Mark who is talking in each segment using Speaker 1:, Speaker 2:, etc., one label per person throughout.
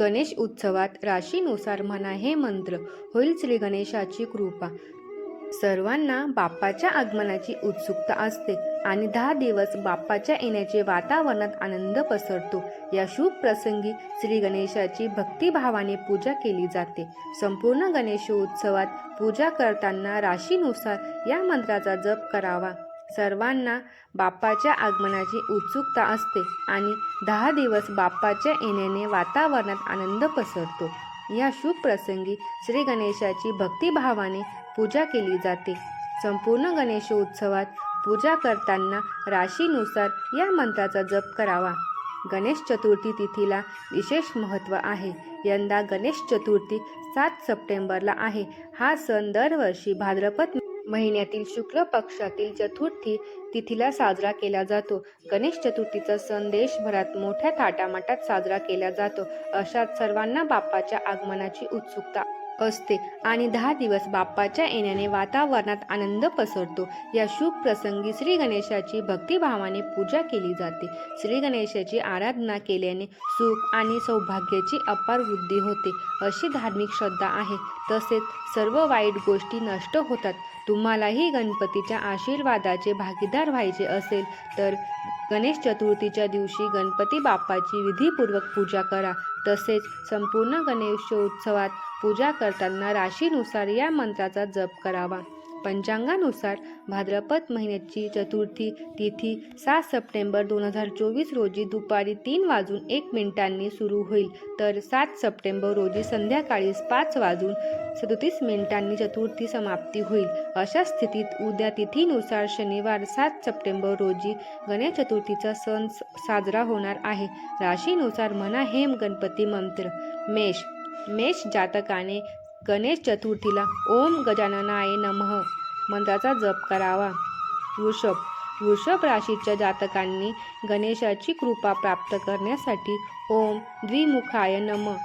Speaker 1: गणेश उत्सवात राशीनुसार म्हणा हे मंत्र होईल श्री गणेशाची कृपा. सर्वांना बाप्पाच्या आगमनाची उत्सुकता असते आणि दहा दिवस बाप्पाच्या येण्याचे वातावरणात आनंद पसरतो. या शुभ प्रसंगी श्री गणेशाची भक्तिभावाने पूजा केली जाते. संपूर्ण गणेशोत्सवात पूजा करताना राशीनुसार या मंत्राचा जप करावा. सर्वांना बाप्पाच्या आगमनाची उत्सुकता असते आणि दहा दिवस बाप्पाच्या येण्याने वातावरणात आनंद पसरतो. या शुभ प्रसंगी श्री गणेशाची भक्तिभावाने पूजा केली जाते. संपूर्ण गणेशोत्सवात पूजा करताना राशीनुसार या मंत्राचा जप करावा. गणेश चतुर्थी तिथीला विशेष महत्त्व आहे. यंदा गणेश चतुर्थी सात सप्टेंबरला आहे. हा सण दरवर्षी भाद्रपद महिन्यातील शुक्ल पक्षातील चतुर्थी तिथीला साजरा केला जातो. गणेश चतुर्थीचा सण देशभरात मोठ्या थाटामाटात साजरा केला जातो. अशात सर्वांना बाप्पाच्या आगमनाची उत्सुकता असते आणि दहा दिवस बाप्पाच्या येण्याने वातावरणात आनंद पसरतो. या शुभ प्रसंगी श्री गणेशाची भक्तिभावाने पूजा केली जाते. श्री गणेशाची आराधना केल्याने सुख आणि सौभाग्याची अपार वृद्धी होते. अशी धार्मिक श्रद्धा आहे. तसेच सर्व वाईट गोष्टी नष्ट होतात. तुम्हालाही गणपतीच्या आशीर्वादाचे भागीदार व्हायचे असेल तर गणेश चतुर्थीच्या दिवशी गणपती बाप्पाची विधीपूर्वक पूजा करा. तसेच संपूर्ण गणेशोत्सवात पूजा करताना राशीनुसार या मंत्राचा जप करावा. पंचांगानुसार भाद्रपद महिन्याची चतुर्थी तिथी सात सप्टेंबर दोन हजार चोवीस रोजी दुपारी तीन वाजून एक मिनिटांनी सुरू होईल. तर सात सप्टेंबर रोजी संध्याकाळी पाच वाजून सदोतीस मिनिटांनी चतुर्थी समाप्ती होईल. अशा स्थितीत उद्या तिथीनुसार शनिवार सात सप्टेंबर रोजी गणेश चतुर्थीचा सण स- साजरा होणार आहे. राशीनुसार म्हणा हेम गणपती मंत्र. मेष. मेष जातकाने गणेश चतुर्थीला ओम गजाननाय नमः मंत्राचा जप करावा. वृषभ वृषभ राशीच्या जातकांनी गणेशाची कृपा प्राप्त करण्यासाठी ओम द्विमुखाय नम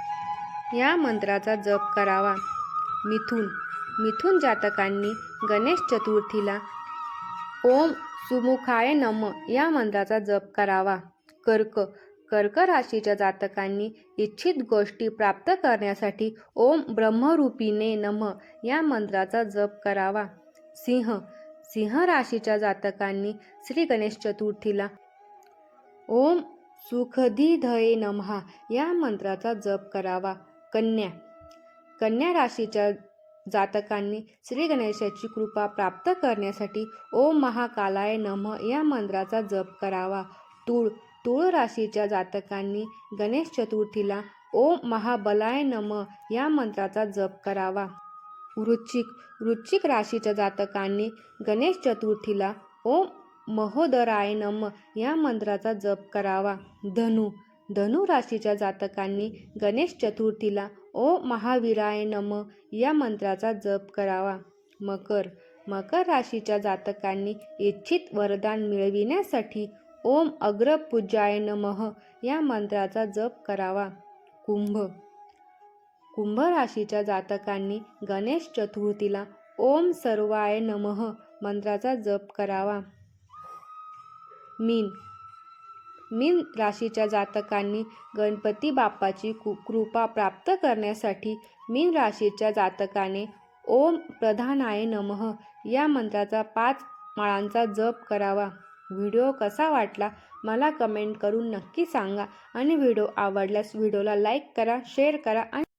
Speaker 1: या मंत्राचा जप करावा. मिथुन मिथुन जातकांनी गणेश चतुर्थीला ओम सुमुखाय नम या मंत्राचा जप करावा. कर्क कर्क राशीच्या जातकांनी इच्छित गोष्टी प्राप्त करण्यासाठी ओम ब्रह्मरूपीने नम या मंत्राचा जप करावा. सिंह सिंह राशीच्या जातकांनी श्री गणेश चतुर्थीला ओम सुखदिधये नमहा या मंत्राचा जप करावा. कन्या कन्या राशीच्या जातकांनी श्री गणेशाची कृपा प्राप्त करण्यासाठी ओम महाकालाय नम या मंत्राचा जप करावा. तूळ तूळ राशीच्या जातकांनी गणेश चतुर्थीला ओम महाबलाय नम या मंत्राचा जप करावा. वृश्चिक वृश्चिक राशीच्या जातकांनी गणेश चतुर्थीला ओम महोदराय नम या मंत्राचा जप करावा. धनु धनु राशीच्या जातकांनी गणेश चतुर्थीला ओम महावीराय नम या मंत्राचा जप करावा. मकर मकर राशीच्या जातकांनी इच्छित वरदान मिळविण्यासाठी ओम अग्रपूजाय नमः या मंत्राचा जप करावा. कुंभ. कुंभ राशीच्या जातकांनी गणेश चतुर्थीला ओम सर्वाय नमः मंत्राचा जप करावा. मीन. मीन राशीच्या जातकांनी गणपती बाप्पाची कु कृपा प्राप्त करण्यासाठी मीन राशीच्या जातकाने ओम प्रधानाय नमः या मंत्राचा पाच माळांचा जप करावा. व्हिडिओ कसा वाटला मला कमेंट करून नक्की सांगा आणि व्हिडिओ आवडल्यास व्हिडिओला लाईक करा शेअर करा आणि